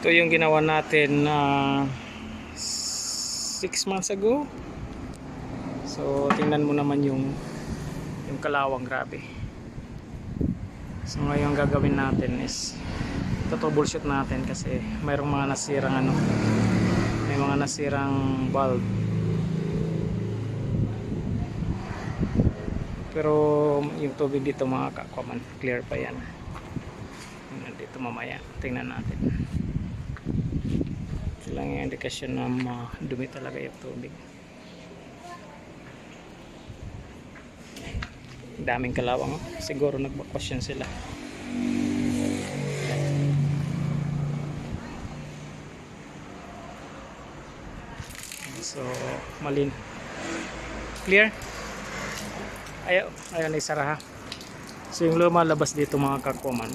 Ito yung ginawa natin na 6 months ago. So, tingnan mo naman yung yung kalawang grabe. So, ngayon gagawin natin is ito troubleshoot natin kasi mayroong mga nasirang ano may mga nasirang bulb pero yung tubig dito mga kakwaman clear pa yan dito mamaya tingnan natin ito lang yung indikasyon na madumi talaga yung tubig. Daming kalawang oh. siguro nagbakasyon sila. So malin. Clear? Ayaw ayaw na isara ha? So yung lumalabas dito mga kakuman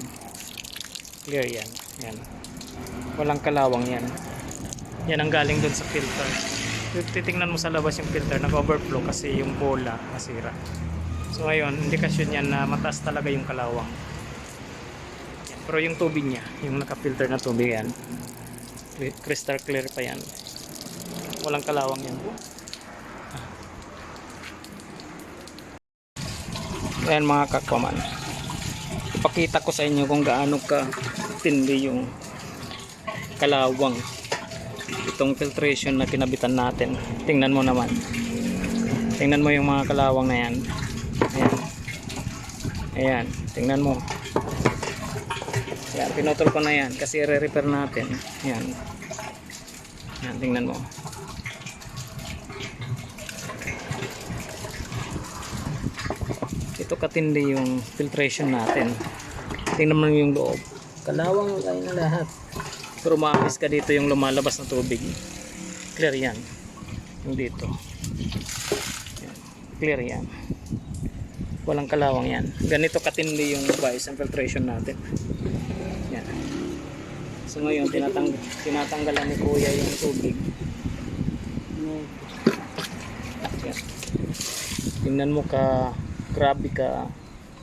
clear yan. Yan. Walang kalawang yan yan ang galing dun sa filter titingnan mo sa labas yung filter nag overflow kasi yung bola nasira so ngayon indikasyon yan na mataas talaga yung kalawang yan. pero yung tubig niya yung naka filter na tubig yan crystal clear pa yan walang kalawang yan Ayan mga kakwaman. Ipakita ko sa inyo kung gaano ka tindi yung kalawang. Itong filtration na kinabitan natin. Tingnan mo naman. Tingnan mo yung mga kalawang na yan. Ayan. Ayan. Tingnan mo. Ayan. Pinutol ko na yan kasi re-repair natin. Ayan. Ayan. Tingnan mo. ito katindi yung filtration natin tingnan mo yung loob kalawang kayo na lahat pero ka dito yung lumalabas na tubig. Clear yan. Yung dito. Yan. clear yan. Walang kalawang yan. Ganito katindi yung bias and filtration natin. Yan. So ngayon tinatang tinatanggalan ni kuya yung tubig. Yan. tingnan mo ka grabe ka.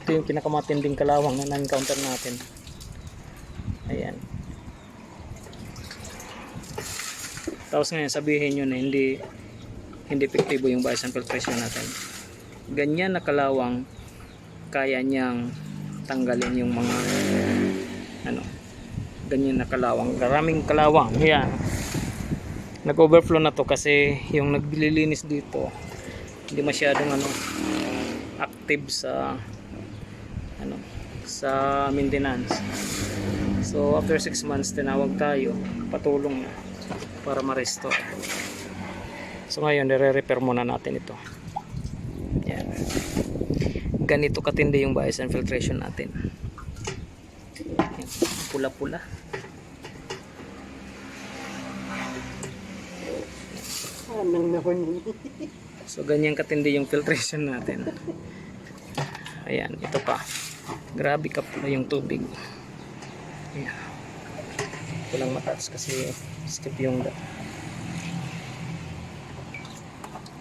Ito yung pinakamatinding kalawang na na-encounter natin. Ayan tapos ngayon sabihin nyo na hindi hindi epektibo yung bias and filtration natin. Ganyan na kalawang kaya niyang tanggalin yung mga ano ganyan na kalawang maraming kalawang yan. Nag overflow na to kasi yung naglilinis dito hindi masyadong ano active sa ano sa maintenance. So after 6 months tinawag tayo patulong na para ma-restore so ngayon nire-repair muna natin ito yan ganito katindi yung bias and filtration natin pula-pula So ganyan katindi yung filtration natin. Ayan, ito pa. Grabe ka pala yung tubig. Ayan. Walang matouch kasi skip yung da.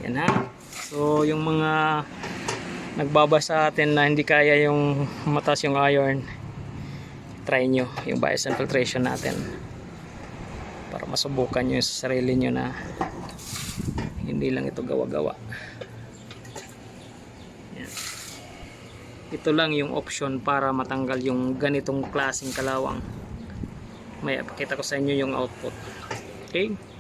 Yan ha. So yung mga nagbaba sa atin na hindi kaya yung mataas yung iron, try nyo yung bias and filtration natin para masubukan nyo sa sarili nyo na hindi lang ito gawa-gawa ito lang yung option para matanggal yung ganitong klaseng kalawang may pakita ko sa inyo yung output. Okay